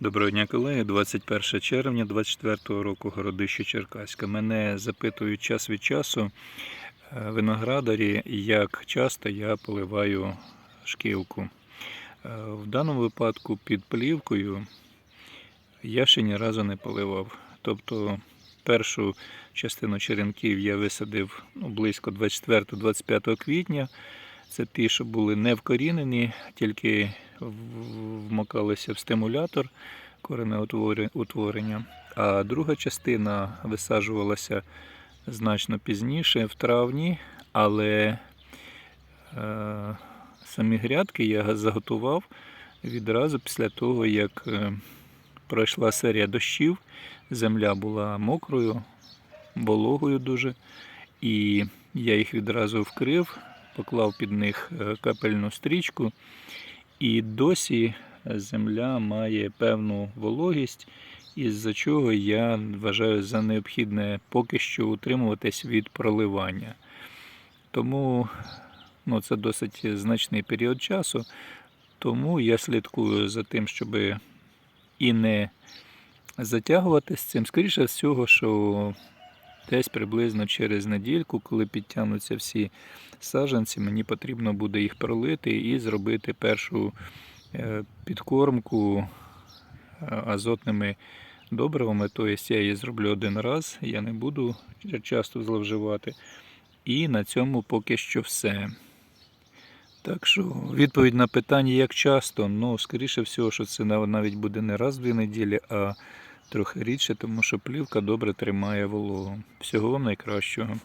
Доброго дня, колеги. 21 червня 24 року, городище Черкаська. Мене запитують час від часу е, виноградарі, як часто я поливаю шкілку. Е, В даному випадку під плівкою я ще ні разу не поливав. Тобто першу частину черенків я висадив ну, близько 24-25 квітня. Це ті, що були не вкорінені, тільки вмикалися в стимулятор коренеутворення. А друга частина висаджувалася значно пізніше, в травні, але е, самі грядки я заготував відразу після того, як е, пройшла серія дощів, земля була мокрою, вологою дуже, і я їх відразу вкрив, поклав під них е, капельну стрічку, і досі земля має певну вологість, із-за чого я вважаю за необхідне поки що утримуватись від проливання. Тому ну, це досить значний період часу. Тому я слідкую за тим, щоб і не затягувати з цим. Скоріше всього, що десь приблизно через недільку, коли підтягнуться всі саджанці, мені потрібно буде їх пролити і зробити першу е, підкормку е, азотними добривами. Тобто я її зроблю один раз, я не буду часто зловживати. І на цьому поки що все. Так що відповідь на питання, як часто, ну, скоріше всього, що це навіть буде не раз в дві неділі, а трохи рідше, тому що плівка добре тримає вологу. Всього вам найкращого.